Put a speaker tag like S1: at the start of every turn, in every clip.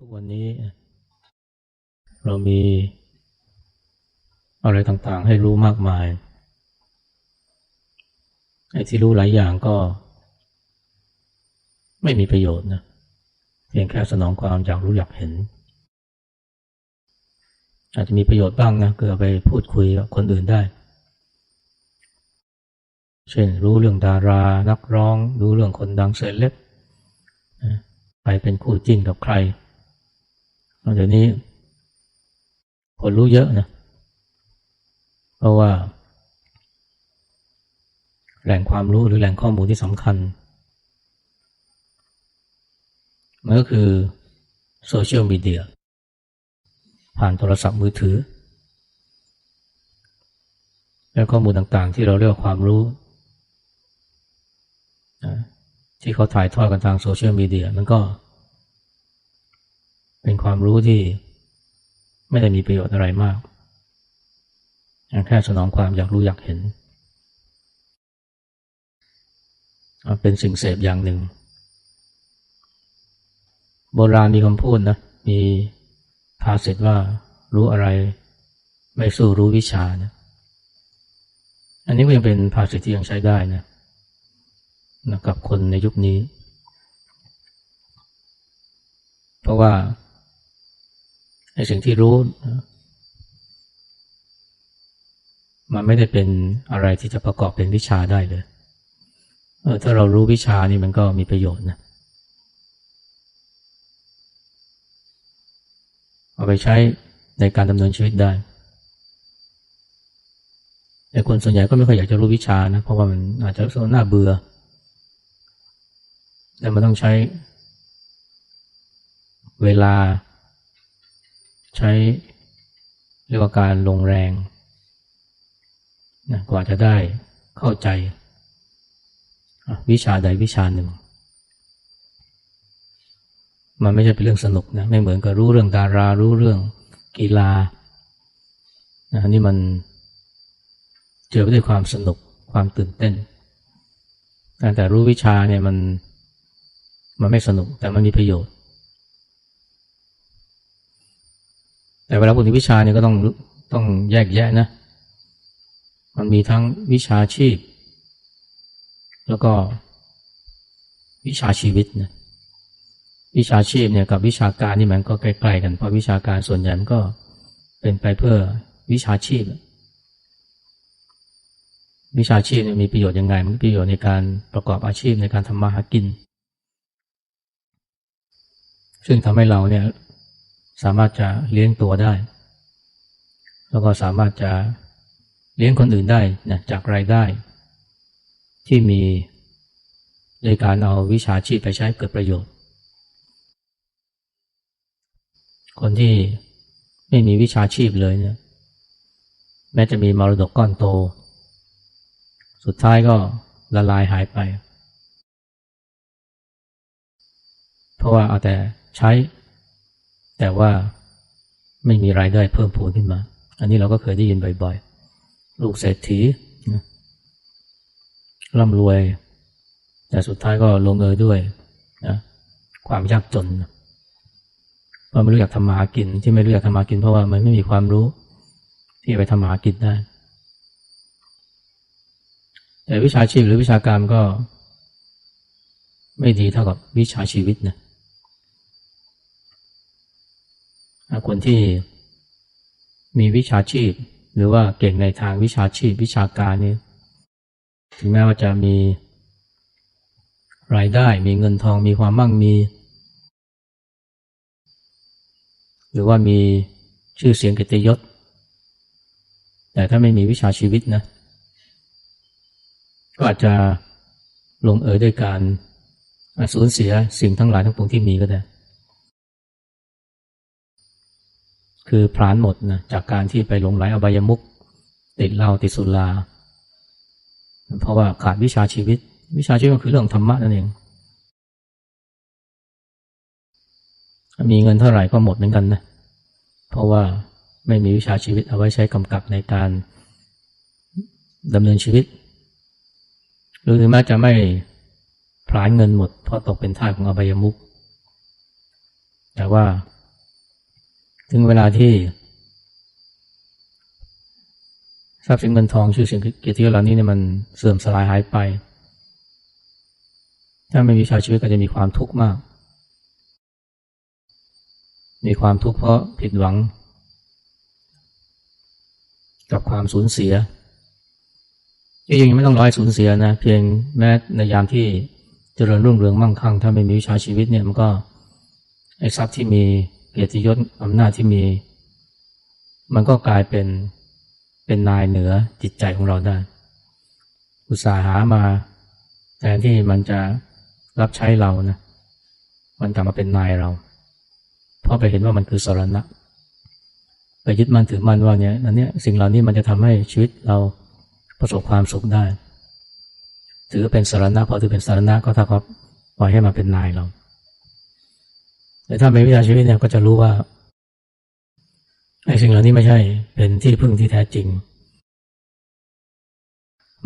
S1: ทุกวันนี้ เรามีอะไรต่างๆ ให้รู้มากมาย ไอ้ที่รู้หลายอย่างก็ ไม่มีประโยชน์นะเพียงแค่สนองความอยากรู้อยากเห็น อาจจะมีประโยชน์บ้างนะคือเอาไปพูดคุยกับคนอื่นได้ เช่นรู้เรื่องดารานักร้อง รู้เรื่องคนดังเซเลบใครเป็นคู่จิ้นกับใคร เดี๋ยวนี้คนรู้เยอะนะ เพราะว่า แหล่งความรู้หรือแหล่งข้อมูลที่สำคัญมันก็คือโซเชียลมีเดียผ่านโทรศัพท์มือถือ และข้อมูลต่างๆ ที่เราเรียกว่าความรู้ ที่เขาถ่ายทอดกันทางโซเชียลมีเดียมันก็ เป็นความรู้ที่ไม่ได้มีประโยชน์อะไรมากแค่สนองความอยากรู้อยากเห็น เป็นสิ่งเสพอย่างหนึ่ง โบราณมีคำพูดนะ มีภาษิตว่ารู้อะไรไม่สู้รู้วิชานะอันนี้ก็ยังเป็นภาษิตที่ยังใช้ได้นะนะกับคนในยุคนี้ เพราะว่า ในสิ่งที่รู้ มันไม่ได้เป็นอะไรที่จะประกอบเป็นวิชาได้เลยเออถ้าเรารู้วิชานี่มันก็มีประโยชน์นะ เอาไปใช้ในการดำเนินชีวิตได้ แต่คนส่วนใหญ่ก็ไม่ค่อยอยากจะรู้วิชานะ เพราะว่ามันอาจจะรู้สึกน่าเบื่อ แต่มันต้องใช้เวลา ใช้เรียกว่าการลงแรงนะกว่าจะได้เข้าใจ วิชาใดวิชาหนึ่ง มันไม่ใช่เป็นเรื่องสนุกนะไม่เหมือนกับรู้เรื่องดารารู้เรื่องกีฬานะนี่มันเจอไปด้วยความสนุกความตื่นเต้นแต่รู้วิชาเนี่ยมันมันไม่สนุกแต่มันมีประโยชน์ แต่เวลาพูดถึงวิชาเนี่ยก็ต้องต้องแยกแยะนะ มันมีทั้งวิชาชีพ แล้วก็วิชาชีวิตนะวิชาชีพเนี่ยกับวิชาการนี่มันก็ใกล้ๆกันเพราะวิชาการส่วนใหญ่มันก็เป็นไปเพื่อวิชาชีพ วิชาชีพเนี่ยมีประโยชน์ยังไง มันประโยชน์ในการประกอบอาชีพในการทำมาหากิน ซึ่งทำให้เราเนี่ย สามารถจะเลี้ยงตัวได้ แล้วก็สามารถจะเลี้ยงคนอื่นได้นะจากรายได้ ที่มีในการเอาวิชาชีพไปใช้เกิดประโยชน์ คนที่ไม่มีวิชาชีพเลยเนี่ยแม้จะมีมรดกก้อนโต สุดท้ายก็ละลายหายไป เพราะว่าเอาแต่ใช้ แต่ว่าไม่มีรายได้เพิ่มพูนขึ้นมา อันนี้เราก็เคยได้ยินบ่อยๆ ลูกเศรษฐีร่ำรวย แต่สุดท้ายก็ลงเอยด้วยนะความยากจนเพราะไม่รู้อยากทำมาหากิน ที่ไม่รู้อยากทำมาหากินเพราะว่ามันไม่มีความรู้ ที่ไปทำมาหากินได้ แต่วิชาชีพหรือวิชาการก็ ไม่ดีเท่ากับวิชาชีวิตนะ คนที่มีวิชาชีพ หรือว่าเก่งในทางวิชาชีพ วิชาการนี้ถึงแม้ว่าจะมีรายได้ มีเงินทองมีความมั่งมี หรือว่ามีชื่อเสียงกิตยศ แต่ถ้าไม่มีวิชาชีวิตนะ ก็อาจจะลงเอยด้วยการสูญเสียสิ่งทั้งหลายทั้งปวงที่มีก็ได้ คือพรานหมดนะจากการที่ไปหลงไหลอบายมุกติดเหล้าติดสุรา เพราะว่าขาดวิชาชีวิต วิชาชีวิตก็คือเรื่องธรรมะนั่นเอง มีเงินเท่าไหร่ก็หมดเหมือนกันนะเพราะว่าไม่มีวิชาชีวิตเอาไว้ใช้กำกับในการดำเนินชีวิต หรือถึงแม้จะไม่พลานเงินหมดเพราะตกเป็นท่าของอบายมุกแต่ว่า ถึงเวลาที่ทรัพย์สินเงินทองชื่อเสียงเกียรติยศเหล่านี้เนี่ยมันเสื่อมสลายหายไป ถ้าไม่มีชาวชีวิตก็จะมีความทุกข์มาก มีความทุกข์เพราะผิดหวัง กับความสูญเสียจริงๆไม่ต้องร้อยสูญเสียนะเพียงแม้ในยามที่เจริญรุ่งเรืองมั่งคั่ง ถ้าไม่มีวิชาชีวิตเนี่ยมันก็ไอ้ทรัพย์ที่มี เกียรติยศอำนาจที่มี มันก็กลายเป็นเป็นนายเหนือจิตใจของเราได้ อุตสาหามาแทนที่มันจะรับใช้เรานะมันกลับมาเป็นนายเรา เพราะไปเห็นว่ามันคือสรณะไปยึดมั่นถือมั่นว่าเนี่ยอันเนี้ยสิ่งเหล่านี้มันจะทำให้ชีวิตเราประสบความสุขได้ ถือเป็นสารณะพอถือเป็นสารณะก็เท่ากับปล่อยให้มันเป็นนายเรา แต่ถ้าเป็นวิชาชีวิตเนี่ยก็จะรู้ว่าไอ้สิ่งเหล่านี้ไม่ใช่เป็นที่พึ่งที่แท้จริง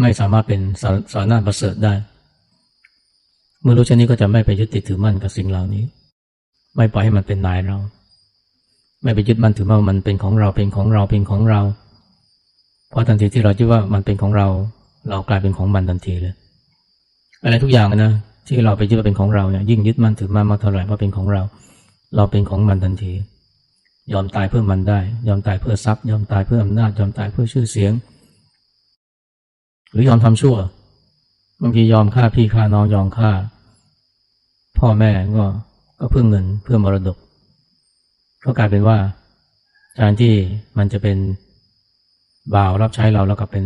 S1: ไม่สามารถเป็นสารสารณะประเสริฐได้ เมื่อรู้เช่นนี้ก็จะไม่ไปยึดติดถือมั่นกับสิ่งเหล่านี้ ไม่ปล่อยให้มันเป็นนายเรา ไม่ไปยึดมั่นถือว่ามันเป็นของเราเป็นของเราเป็นของเรา เพราะทันทีที่เราคิดว่ามันเป็นของเรา เรากลายเป็นของมันทันทีเลย อะไรทุกอย่างนะที่เราไปยึดว่าเป็นของเราเนี่ยยิ่งยึดมั่นถือมั่นมากเท่าไหร่ว่าเป็นของเรา เราเป็นของมันทันที ยอมตายเพื่อมันได้ ยอมตายเพื่อทรัพย์ ยอมตายเพื่ออำนาจ ยอมตายเพื่อชื่อเสียง หรือยอมทำชั่วบางทียอมฆ่าพี่ฆ่าน้องยอมฆ่า พ่อแม่ก็ก็เพื่อเงินเพื่อมรดก ก็กลายเป็นว่าแทนที่มันจะเป็นบ่าวรับใช้เราแล้วก็เป็น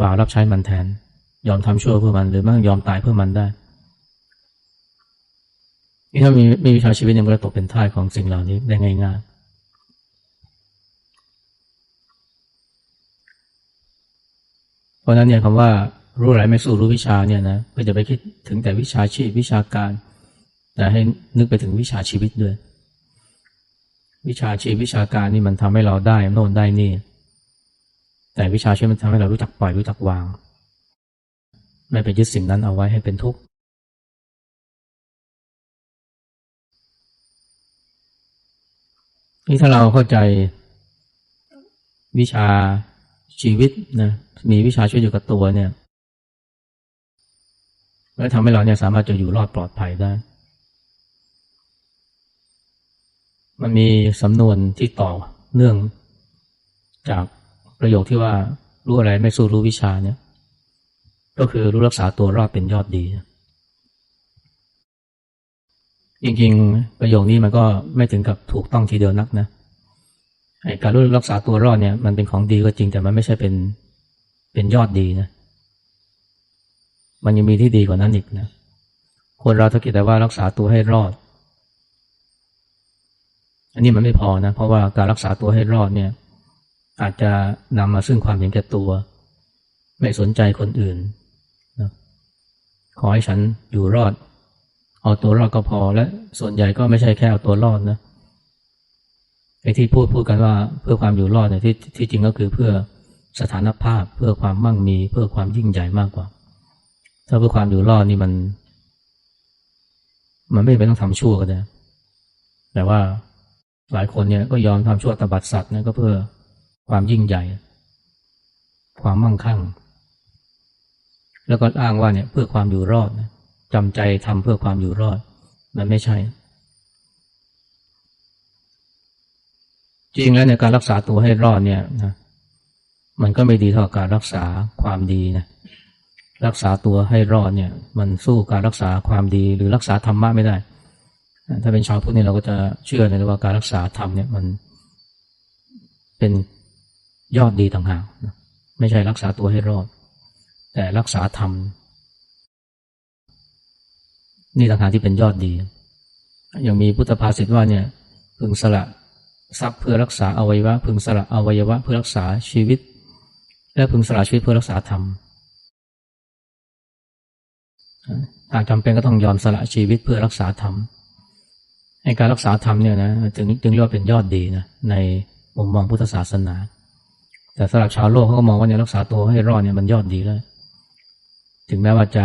S1: บ่าวรับใช้มันแทน ยอมทำชั่วเพื่อมันหรือไม่ยอมตายเพื่อมันได้ นี่ถ้ามีมีวิชาชีวิตเนี่ยมันก็ตกเป็นท่ายของสิ่งเหล่านี้ได้ง่ายๆ เพราะนั้นเนี่ยคำว่ารู้อะไรไม่สู้รู้วิชาเนี่ยนะก็จะไปคิดถึงแต่วิชาชีพวิชาการ แต่ให้นึกไปถึงวิชาชีวิตด้วย วิชาชีพวิชาการนี่มันทำให้เราได้โน่นได้นี่ แต่วิชาชีวิตมันทำให้เรารู้จักปล่อยรู้จักวาง ไม่ไปยึดสิ่งนั้นเอาไว้ให้เป็นทุกข์ นี่ถ้าเราเข้าใจวิชาชีวิตนะมีวิชาชีวิตอยู่กับตัวเนี่ยแล้วทำให้เราเนี่ยสามารถจะอยู่รอดปลอดภัยได้ มันมีสำนวนที่ต่อเนื่องจากประโยคที่ว่ารู้อะไรไม่สู้รู้วิชาเนี่ย ก็คือรู้รักษาตัวรอดเป็นยอดดี จริงๆ ประโยคนี้มันก็ไม่ถึงกับถูกต้องทีเดียวนักนะการรู้รักษาตัวรอดเนี่ยมันเป็นของดีก็จริงแต่มันไม่ใช่เป็นเป็นยอดดีนะ มันยังมีที่ดีกว่านั้นอีกนะ คนเราถ้าคิดแต่ว่ารักษาตัวให้รอด อันนี้มันไม่พอนะ เพราะว่าการรักษาตัวให้รอดเนี่ย อาจจะนำมาซึ่งความเห็นแก่ตัว ไม่สนใจคนอื่นนะขอให้ฉันอยู่รอด เอาตัวรอดก็พอและส่วนใหญ่ก็ไม่ใช่แค่เอาตัวรอดนะไอ้ที่พูดพูดกันว่าเพื่อความอยู่รอดเนี่ยที่ที่จริงก็คือเพื่อสถานภาพเพื่อความมั่งมี เพื่อความยิ่งใหญ่มากกว่า ถ้าเพื่อความอยู่รอดนี่มัน มันไม่เป็นต้องทำชั่วก็ได้แต่ว่าหลายคนเนี่ยก็ยอมทำชั่วตบัดสัตว์นะก็เพื่อความยิ่งใหญ่ ความมั่งคั่ง แล้วก็อ้างว่าเนี่ยเพื่อความอยู่รอดนะ จำใจทำเพื่อความอยู่รอด มันไม่ใช่ จริงแล้วในการรักษาตัวให้รอดเนี่ยนะมันก็ไม่ดีเท่าการรักษาความดีนะรักษาตัวให้รอดเนี่ย มันสู้การรักษาความดีหรือรักษาธรรมะไม่ได้ ถ้าเป็นชาวพุทธเนี่ยเราก็จะเชื่อในว่าการรักษาธรรมเนี่ยมันเป็นยอดดีต่างหากไม่ใช่รักษาตัวให้รอด แต่รักษาธรรม นี่ต่างหากที่เป็นยอดดีอย่างมีพุทธภาษิตว่าเนี่ยพึงสละทรัพย์เพื่อรักษาอวัยวะ พึงสละอวัยวะเพื่อรักษาชีวิต และพึงสละชีวิตเพื่อรักษาธรรมหากจำเป็นก็ต้องยอมสละชีวิตเพื่อรักษาธรรมในการรักษาธรรมเนี่ยนะจึงจึงเรียกว่าเป็นยอดดีนะในมุมมองพุทธศาสนา แต่สำหรับชาวโลกเขาก็มองว่าเนี่ยรักษาตัวให้รอดเนี่ยมันยอดดีแล้ว ถึงแม้ว่าจะ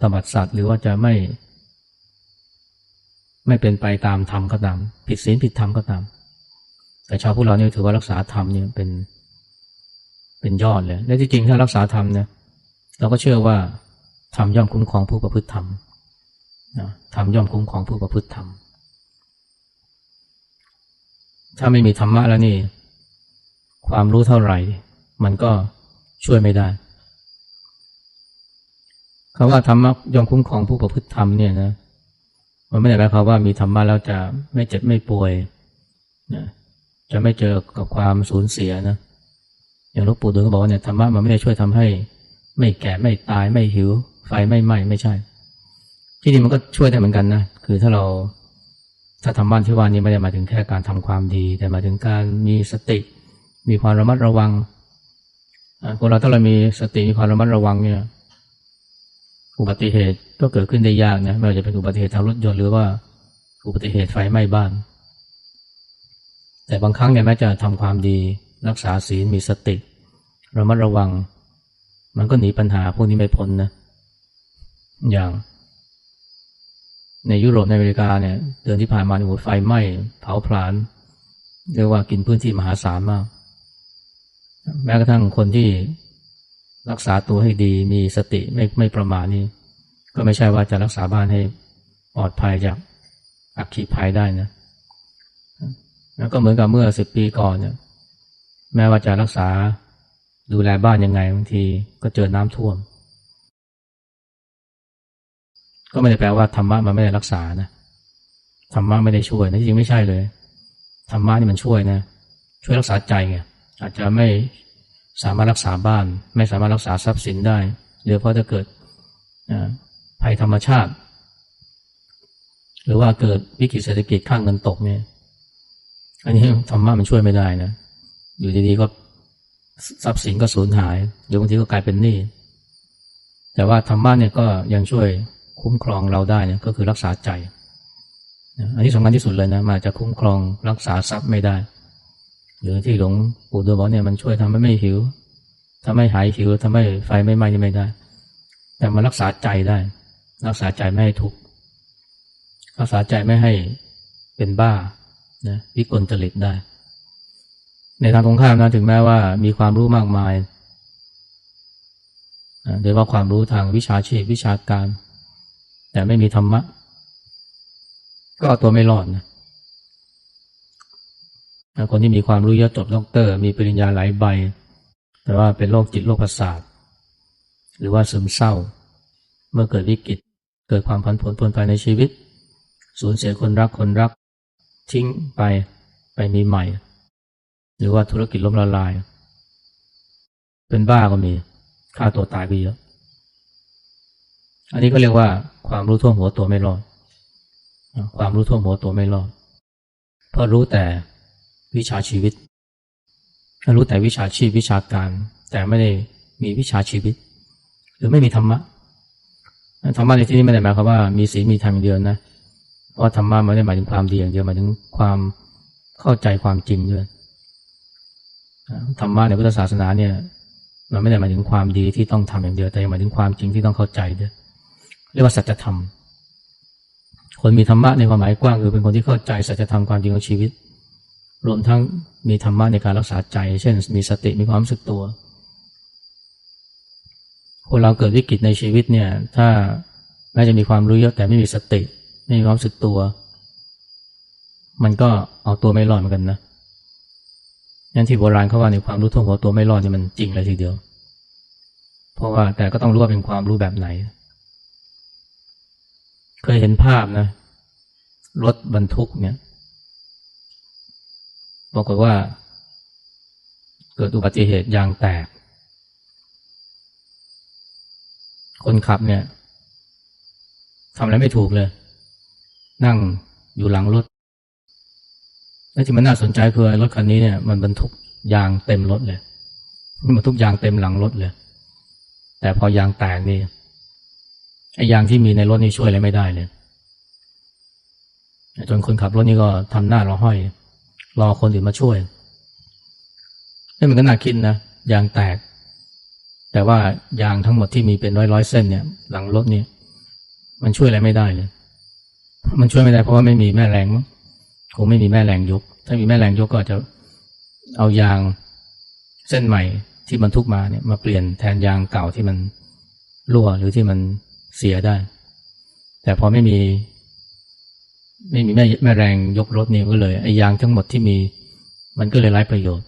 S1: ตบัดสัตว์หรือว่าจะไม่ ไม่เป็นไปตามธรรมก็ตาม ผิดศีลผิดธรรมก็ตาม แต่ชาวพุทธเราเนี่ยถือว่ารักษาธรรมเนี่ยเป็นเป็นยอดเลย และที่จริงถ้ารักษาธรรมเนี่ยเราก็เชื่อว่าธรรมย่อมคุ้มครองผู้ประพฤติธรรมธรรมย่อมคุ้มครองผู้ประพฤติธรรม ถ้าไม่มีธรรมะแล้วนี่ ความรู้เท่าไหร่ มันก็ช่วยไม่ได้คาว่าธรรมะย่อมคุ้มครองผู้ประพฤติธรรมเนี่ยนะ มันไม่ได้หมายความว่ามีธรรมะแล้วจะไม่เจ็บไม่ป่วยนะจะไม่เจอกับความสูญเสียนะอย่างหลวงปู่ดูลก็บอกว่าเนี่ยธรรมะมันไม่ได้ช่วยทำให้ ไม่แก่ไม่ตายไม่หิว ไฟไม่ไหม้ไม่ใช่ ที่นี่มันก็ช่วยได้เหมือนกันนะคือถ้าเราถ้าทำบ้านที่ว่านี้ไม่ได้หมายถึงแค่การทำความดี แต่หมายถึงการมีสติ มีความระมัดระวังคนเราถ้าเรามีสติมีความระมัดระวังเนี่ย อุบัติเหตุก็เกิดขึ้นได้ยากนะไม่ว่าจะเป็นอุบัติเหตุทางรถยนต์หรือว่าอุบัติเหตุไฟไหม้บ้าน แต่บางครั้งเนี่ยแม้จะทำความดีรักษาศีลมีสติระมัดระวัง มันก็หนีปัญหาพวกนี้ไม่พ้นนะ อย่างในยุโรปในอเมริกาเนี่ยเดือนที่ผ่านมาโอ้ไฟไหม้เผาผลาญเรียกว่ากินพื้นที่มหาศาลมาก แม้กระทั่งคนที่ รักษาตัวให้ดีมีสติไม่ไม่ประมาทนี่ก็ไม่ใช่ว่าจะรักษาบ้านให้ปลอดภัยจากอักขีภัยได้นะแล้วก็เหมือนกับเมื่อสิบปีก่อนเนี่ยแม้ว่าจะรักษาดูแลบ้านยังไงบางทีก็เจอน้ำท่วม ก็ไม่ได้แปลว่าธรรมะมันไม่ได้รักษานะธรรมะไม่ได้ช่วยนะจริงไม่ใช่เลยธรรมะนี่มันช่วยนะ ช่วยรักษาใจไงอาจจะไม่ สามารถรักษาบ้าน ไม่สามารถรักษาทรัพย์สินได้หรือเพราะจะเกิดภัยธรรมชาติ หรือว่าเกิดวิกฤตเศรษฐกิจข้างเงินตกเนี่ย อันนี้ธรรมะมันช่วยไม่ได้นะอยู่ดีๆก็ทรัพย์สินก็สูญหายหรือบางทีก็กลายเป็นหนี้แต่ว่าธรรมะเนี่ยก็ยังช่วยคุ้มครองเราได้เนี่ยก็คือรักษาใจ อันนี้สำคัญที่สุดเลยนะมาจะคุ้มครองรักษาทรัพย์ไม่ได้ หรือที่หลวงปู่ดูบอกเนี่ยมันช่วยทำให้ไม่หิวทำให้หายหิวทำให้ไฟไม่ไหม้ไม่ได้ แต่มันรักษาใจได้ รักษาใจไม่ให้ทุกข์รักษาใจไม่ให้เป็นบ้านะวิกลจริตได้ ในทางตรงข้ามนะถึงแม้ว่ามีความรู้มากมายโดยว่าความรู้ทางวิชาชีพวิชาการ แต่ไม่มีธรรมะ ก็เอาตัวไม่รอดนะ คนที่มีความรู้เยอะจบด็อกเตอร์ มีปริญญาหลายใบ แต่ว่าเป็นโรคจิตโรคประสาท หรือว่าซึมเศร้า เมื่อเกิดวิกฤตเกิดความพันผลผลไปในชีวิต สูญเสียคนรักคนรัก ทิ้งไปไปมีใหม่ หรือว่าธุรกิจล้มละลาย เป็นบ้าก็มีฆ่าตัวตายไปเยอะ อันนี้ก็เรียกว่าความรู้ท่วมหัวตัวไม่รอด ความรู้ท่วมหัวตัวไม่รอด เพราะรู้แต่ วิชาชีวิต รู้แต่วิชาชีพวิชาการ แต่ไม่ได้มีวิชาชีวิต หรือไม่มีธรรมะธรรมะในที่นี้ไม่ได้หมายความว่ามีศีลมีธรรมเดียวนะเพราะธรรมะไม่ได้หมายถึงความดีอย่างเดียวหมายถึงความเข้าใจความจริงด้วยธรรมะในพุทธศาสนาเนี่ยมันไม่ได้หมายถึงความดีที่ต้องทำอย่างเดียวแต่หมายถึงความจริงที่ต้องเข้าใจด้วยเรียกว่าสัจธรรมคนมีธรรมะในความหมายกว้างคือเป็นคนที่เข้าใจสัจธรรมความจริงของชีวิต รวมทั้งมีธรรมะในการรักษาใจ เช่น มีสติมีความรู้สึกตัว คนเราเกิดวิกฤตในชีวิตเนี่ย ถ้าแม้จะมีความรู้เยอะแต่ไม่มีสติ ไม่มีความรู้สึกตัว มันก็เอาตัวไม่รอดเหมือนกันนะนั่นที่โบราณเขาว่าในความรู้ท่วงหัวตัวไม่รอดนี่มันจริงเลยทีเดียว เพราะว่าแต่ก็ต้องรู้ว่าเป็นความรู้แบบไหน เคยเห็นภาพนะรถบรรทุกเนี่ย ปรากฏว่า เกิดอุบัติเหตุยางแตก คนขับเนี่ยทำอะไรไม่ถูกเลย นั่งอยู่หลังรถและที่มันน่าสนใจคือรถคันนี้เนี่ยมันบรรทุกยางเต็มรถเลยมันบรรทุกยางเต็มหลังรถเลย แต่พอยางแตกนี่ไอ้ยางที่มีในรถนี่ช่วยอะไรไม่ได้เลยจนคนขับรถนี่ก็ทำหน้าร้อห้อย รอคนอื่นมาช่วยนี่มันก็น่าคิดนะยางแตก แต่ว่ายางทั้งหมดที่มีเป็นร้อยร้อยเส้นเนี่ย หลังรถเนี่ย มันช่วยอะไรไม่ได้เลย มันช่วยไม่ได้เพราะว่าไม่มีแม่แรงมั้งคงไม่มีแม่แรงยก ถ้ามีแม่แรงยกก็จะเอายางเส้นใหม่ที่บรรทุกมาเนี่ยมาเปลี่ยนแทนยางเก่าที่มันรั่วหรือที่มันเสียได้ แต่พอไม่มี ไม่มีแม่แม่แรงยกรถนี่ก็เลยไอ้ยางทั้งหมดที่มี มันก็เลยไร้ประโยชน์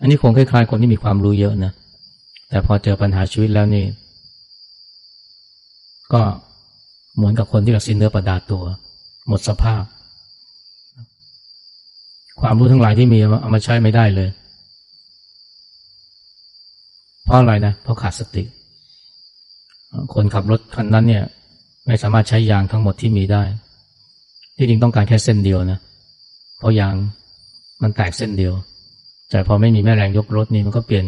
S1: อันนี้คงคล้ายๆคนที่มีความรู้เยอะนะแต่พอเจอปัญหาชีวิตแล้วนี่ ก็เหมือนกับคนที่เราสิ้นเนื้อประดาตัว หมดสภาพ ความรู้ทั้งหลายที่มีเอามาใช้ไม่ได้เลย เพราะอะไรนะเพราะขาดสติ คนขับรถคันนั้นเนี่ย ไม่สามารถใช้ยางทั้งหมดที่มีได้ ที่จริงต้องการแค่เส้นเดียวนะเพราะยางมันแตกเส้นเดียว แต่พอไม่มีแม่แรงยกรถนี่มันก็เปลี่ยน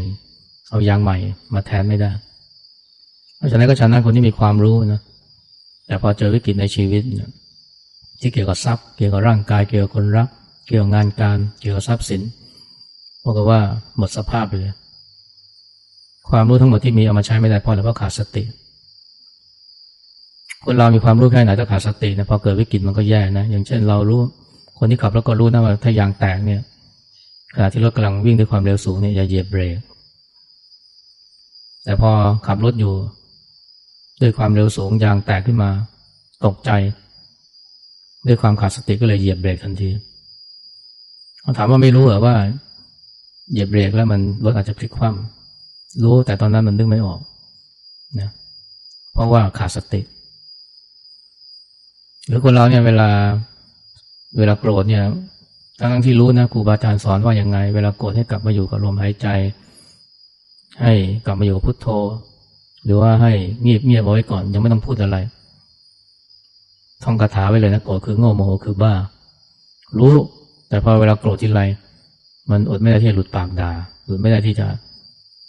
S1: เอายางใหม่มาแทนไม่ได้เพราะฉะนั้นก็ฉะนั้นคนที่มีความรู้นะแต่พอเจอวิกฤตในชีวิตเนี่ยที่เกี่ยวกับทรัพย์ เกี่ยวกับร่างกายเกี่ยวกับคนรัก เกี่ยวกับงานการเกี่ยวกับทรัพย์สินบอกกับว่าหมดสภาพไปเลยความรู้ทั้งหมดที่มีเอามาใช้ไม่ได้เพราะอะไรเพราะขาดสติ คนเรามีความรู้แค่ไหนถ้าขาดสตินะพอเกิดวิกฤตมันก็แย่นะ อย่างเช่นเรารู้คนที่ขับรถก็รู้นะว่าถ้ายางแตกเนี่ยขณะที่รถกำลังวิ่งด้วยความเร็วสูงเนี่ยอย่าเหยียบเบรก แต่พอขับรถอยู่ ด้วยความเร็วสูงยางแตกขึ้นมา ตกใจ ด้วยความขาดสติก็เลยเหยียบเบรกทันทีเขาถามว่าไม่รู้เหรอว่า เหยียบเบรกแล้วมันรถอาจจะพลิกคว่ำรู้แต่ตอนนั้นมันนึกไม่ออกนะเพราะว่าขาดสติ หรือคนเราเนี่ยเวลาเวลาโกรธเนี่ยทั้งที่รู้นะครูบาอาจารย์สอนว่าอย่างไง เวลาโกรธให้กลับมาอยู่กับลมหายใจ ให้กลับมาอยู่กับพุทโธ หรือว่าให้เงียบเงียบเอาไว้ก่อน ยังไม่ต้องพูดอะไรท่องคาถาไว้เลยนะโกรธคือโง่โมโหคือบ้า รู้ แต่พอเวลาโกรธทีไรมันอดไม่ได้ที่จะหลุดปากด่าหรือไม่ได้ที่จะ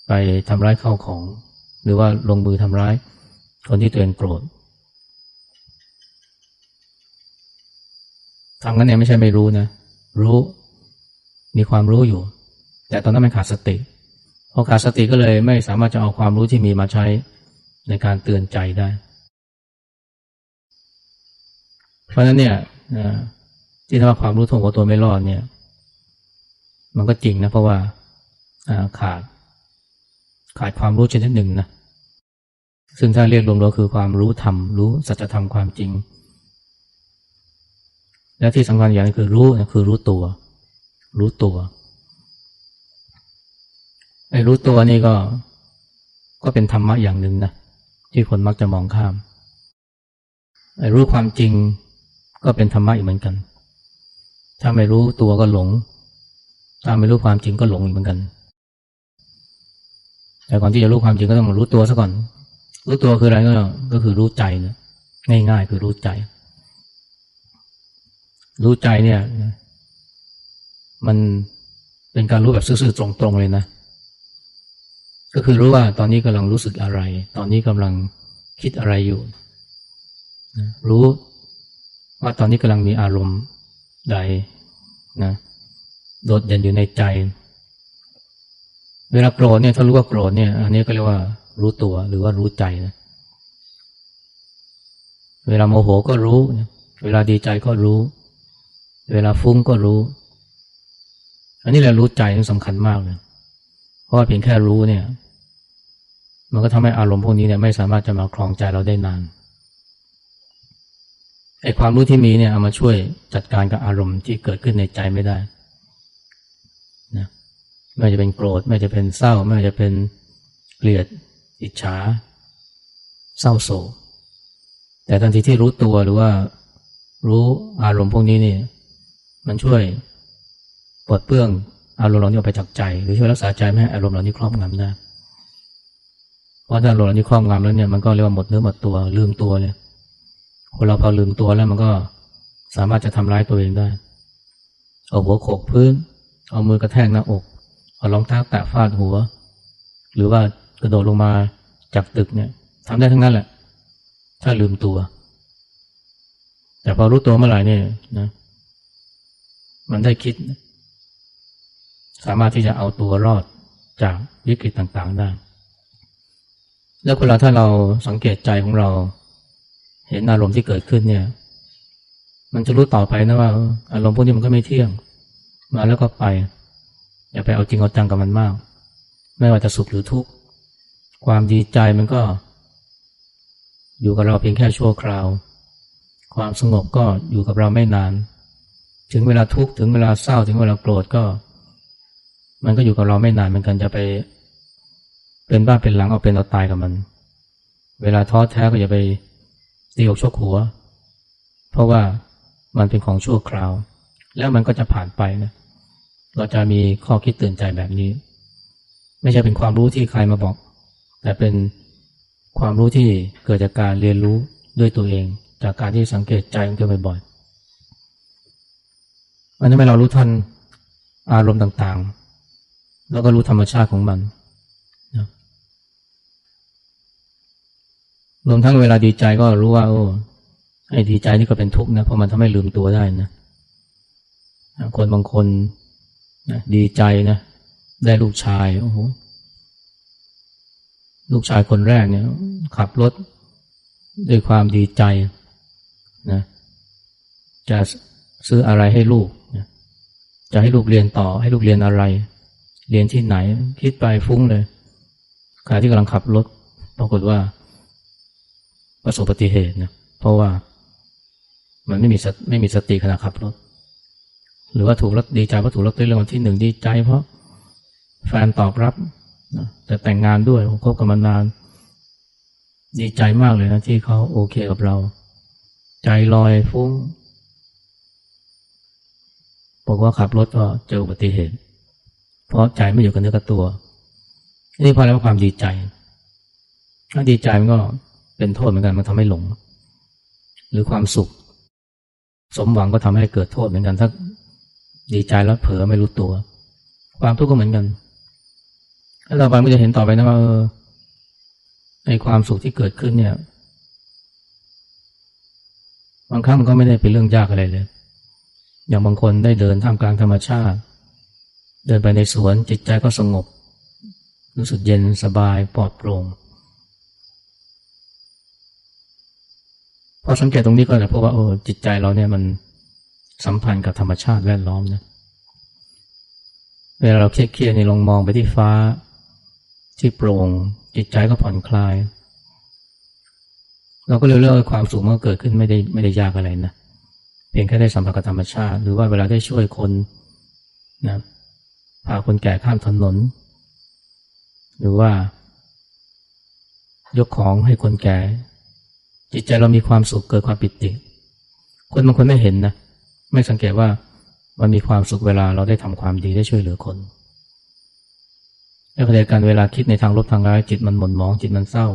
S1: ไปทำร้ายเข้าของ หรือว่าลงมือทำร้าย คนที่ตัวเองโกรธ ทำกันเนี่ยไม่ใช่ไม่รู้นะ รู้ มีความรู้อยู่ แต่ตอนนั้นมันขาดสติพอขาดสติก็เลยไม่สามารถจะเอาความรู้ที่มีมาใช้ในการเตือนใจได้ เพราะฉะนั้นเนี่ยที่ทำว่าความรู้ทงของตัวไม่รอดเนี่ย มันก็จริงนะเพราะว่าขาด ขาดความรู้ชนิดหนึ่งนะซึ่งถ้าเรียกรวมๆคือความรู้ธรรมรู้สัจธรรมความจริง และที่สำคัญอย่างนึงคือรู้คือรู้ตัว รู้ตัวไอ้รู้ตัวนี่ก็ ก็เป็นธรรมะอย่างหนึ่งนะที่คนมักจะมองข้ามไอ้รู้ความจริงก็เป็นธรรมะอีกเหมือนกัน ถ้าไม่รู้ตัวก็หลง ถ้าไม่รู้ความจริงก็หลงอีกเหมือนกัน แต่ก่อนที่จะรู้ความจริงก็ต้องรู้ตัวซะก่อน รู้ตัวคืออะไรก็ ก็คือรู้ใจนะง่ายๆ คือรู้ใจ รู้ใจเนี่ย มันเป็นการรู้แบบซื่อๆตรงๆเลยนะ ก็คือรู้ว่าตอนนี้กำลังรู้สึกอะไร ตอนนี้กำลังคิดอะไรอยู่รู้ว่าตอนนี้กำลังมีอารมณ์ใดนะโดดเด่นอยู่ในใจ เวลาโกรธเนี่ยถ้ารู้ว่าโกรธเนี่ย อันนี้ก็เรียกว่ารู้ตัวหรือว่ารู้ใจนะเวลาโมโหก็รู้ เวลาดีใจก็รู้ เวลาฟุ้งก็รู้ อันนี้แหละรู้ใจนี่สำคัญมากเลยเพราะเพียงแค่รู้เนี่ย มันก็ทำให้อารมณ์พวกนี้เนี่ยไม่สามารถจะมาครองใจเราได้นานไอ้ความรู้ที่มีเนี่ยเอามาช่วยจัดการกับอารมณ์ที่เกิดขึ้นในใจไม่ได้นะไม่จะเป็นโกรธ ไม่จะเป็นเศร้า ไม่จะเป็นเกลียด อิจฉา เศร้าโศกแต่ทันทีที่รู้ตัวหรือว่ารู้อารมณ์พวกนี้เนี่ย มันช่วยปลดเปลื้องอารมณ์เหล่านี้ออกไปจากใจ หรือช่วยรักษาใจไม่ให้อารมณ์เหล่านี้ครอบงำได้เพราะถ้าอารมณ์เหล่านี้ครอบงำแล้วเนี่ยมันก็เรียกว่าหมดเนื้อหมดตัวลืมตัวเลยคนเราพอลืมตัวแล้วมันก็สามารถจะทำร้ายตัวเองได้ เอาหัวโขกพื้น เอามือกระแทกหน้าอก เอารองเท้าแตะฟาดหัว หรือว่ากระโดดลงมาจากตึกเนี่ยทำได้ทั้งนั้นแหละ ถ้าลืมตัว แต่พอรู้ตัวเมื่อไหร่เนี่ยนะ มันได้คิด สามารถที่จะเอาตัวรอดจากวิกฤตต่างๆได้ แล้วเวลาถ้าเราสังเกตใจของเรา เห็นอารมณ์ที่เกิดขึ้นเนี่ย มันจะรู้ต่อไปนะว่า อารมณ์พวกนี้มันก็ไม่เที่ยง มาแล้วก็ไป อย่าไปเอาจริงเอาจังกับมันมาก ไม่ว่าจะสุขหรือทุกข์ความดีใจมันก็ อยู่กับเราเพียงแค่ชั่วคราว ความสงบก็อยู่กับเราไม่นาน ถึงเวลาทุกข์ถึงเวลาเศร้าถึงเวลาโกรธก็ มันก็อยู่กับเราไม่นานเหมือนกันจะไป เป็นบ้าเป็นหลังเอาเป็นเอาตายกับมัน เวลาท้อแท้ก็อย่าไปตีอกชกหัว เพราะว่ามันเป็นของชั่วคราว แล้วมันก็จะผ่านไปนะเราจะมีข้อคิดตือนใจแบบนี้ ไม่ใช่เป็นความรู้ที่ใครมาบอก แต่เป็นความรู้ที่เกิดจากการเรียนรู้ด้วยตัวเอง จากการที่สังเกตใจของตัวบ่อย ๆมันทำให้เรารู้ทันอารมณ์ต่างๆ แล้วก็รู้ธรรมชาติของมันนะรวมทั้งเวลาดีใจก็รู้ว่า โอ้ไอ้ดีใจนี่ก็เป็นทุกข์นะเพราะมันทำให้ลืมตัวได้นะคนบางคนนะดีใจนะ ได้ลูกชายโอ้โหลูกชายคนแรกเนี่ย ขับรถด้วยความดีใจนะจะ ซื้ออะไรให้ลูก จะให้ลูกเรียนต่อ ให้ลูกเรียนอะไร เรียนที่ไหน คิดไปฟุ้งเลยขณะที่กำลังขับรถ ปรากฏว่า ประสบอุบัติเหตุนะเพราะว่ามันไม่มีสติไม่มีสติขณะขับรถ หรือว่าถูกลอตดีใจเพราะถูกลอตเตอรี่รางวัลที่หนึ่งดีใจ เพราะแฟนตอบรับจะแต่งงานด้วยคบกันมานาน ดีใจมากเลยนะที่เขาโอเคกับเรา ใจลอยฟุ้ง บอกว่าขับรถก็เจออุบัติเหตุ เพราะใจไม่อยู่กับเนื้อกับตัว นี่เพราะอะไรว่าความดีใจถ้าดีใจมันก็เป็นโทษเหมือนกันมันทำให้หลง หรือความสุข สมหวังก็ทำให้เกิดโทษเหมือนกัน ถ้าดีใจแล้วเผลอไม่รู้ตัว ความทุกข์ก็เหมือนกันแล้วเราบางก็จะเห็นต่อไปนะว่าเออในความสุขที่เกิดขึ้นเนี่ยบางครั้งมันก็ไม่ได้เป็นเรื่องยากอะไรเลย อย่างบางคนได้เดินท่ามกลางธรรมชาติ เดินไปในสวนจิตใจก็สงบ รู้สึกเย็นสบายปลอดโปร่งพอสังเกตตรงนี้ก็เลยพบว่าโอ้จิตใจเราเนี่ยมันสัมพันธ์กับธรรมชาติแวดล้อมนะเวลาเราเครียดๆในลองมองไปที่ฟ้า ที่โปร่ง จิตใจก็ผ่อนคลาย เราก็เลยเลือกความสุขมันเกิดขึ้นไม่ได้ไม่ได้ยากอะไรนะ เพียงแค่ได้สัมผัสกับธรรมชาติ หรือว่าเวลาได้ช่วยคนนะพาคนแก่ข้ามถนน หรือว่า ยกของให้คนแก่ จิตใจเรามีความสุขเกิดความปิติ คนบางคนไม่เห็นนะไม่สังเกตว่ามันมีความสุขเวลาเราได้ทำความดีได้ช่วยเหลือคนในขณะเดียวกันเวลาคิดในทางลบทางร้ายจิตมันหม่นหมองจิตมันเศร้า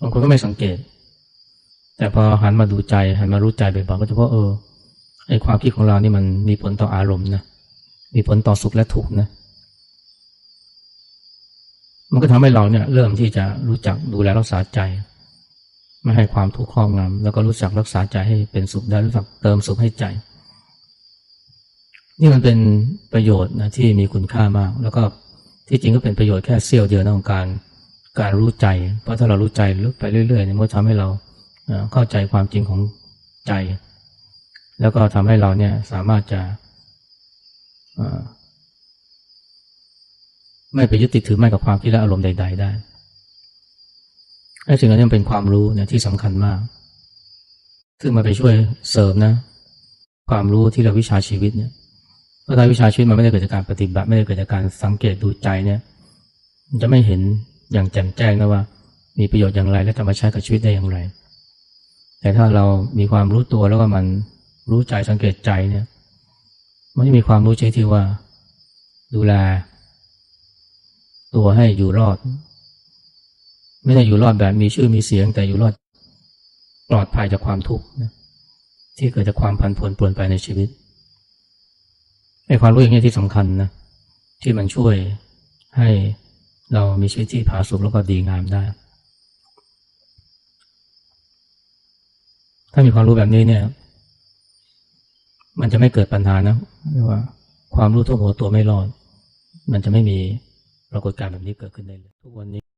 S1: บางคนก็ไม่สังเกต แต่พอหันมาดูใจหันมารู้ใจบ่อยๆก็จะพบเออไอความคิดของเรานี่มันมีผลต่ออารมณ์นะมีผลต่อสุขและทุกข์นะ มันก็ทำให้เราเนี่ย เริ่มที่จะรู้จักดูแลรักษาใจ ไม่ให้ความทุกข์ครอบงำแล้วก็รู้จักรักษาใจให้เป็นสุขได้รู้จักเติมสุขให้ใจ นี่มันเป็นประโยชน์นะที่มีคุณค่ามาก แล้วก็ที่จริงก็เป็นประโยชน์แค่เสี้ยวเดียวของการ การรู้ใจ เพราะถ้าเรารู้ใจลึกไปเรื่อยๆเนี่ยมันทำให้เรา เข้าใจความจริงของใจ แล้วก็ทำให้เราเนี่ยสามารถจะไม่ไปยึดติดถือไม่กับความคิดและอารมณ์ใด ๆ ได้ไอ้สิ่งนี้เป็นความรู้เนี่ยที่สำคัญมาก ซึ่งมาไปช่วยเสริมนะ ความรู้ที่เราวิชาชีวิตเนี่ยเพราะถ้าวิชาชีวิตมันไม่ได้เกิดจากการปฏิบัติ ไม่ได้เกิดจากการสังเกตดูใจเนี่ยจะไม่เห็นอย่างแจ่มแจ้งนะว่า มีประโยชน์อย่างไรและธรรมชาติกับชีวิตได้อย่างไร แต่ถ้าเรามีความรู้ตัวแล้วก็มันรู้ใจสังเกตใจเนี่ย มันจะมีความรู้ใจที่ว่า ดูแล ตัวให้อยู่รอด ไม่ได้อยู่รอดแบบมีชื่อมีเสียง แต่อยู่รอดปลอดภัยจากความทุกข์ที่เกิดจากความพันผลปลวนไปในชีวิตไอ้ความรู้อย่างนี้ที่สำคัญนะที่มันช่วยให้เรามีชีวิตที่ผาสุกแล้วก็ดีงามได้ ถ้ามีความรู้แบบนี้เนี่ย มันจะไม่เกิดปัญหานะเรียกว่า ความรู้ทั่วหัวตัวไม่รอด มันจะไม่มีปรากฏการณ์แบบนี้เกิดขึ้นได้เลยทุกวันนี้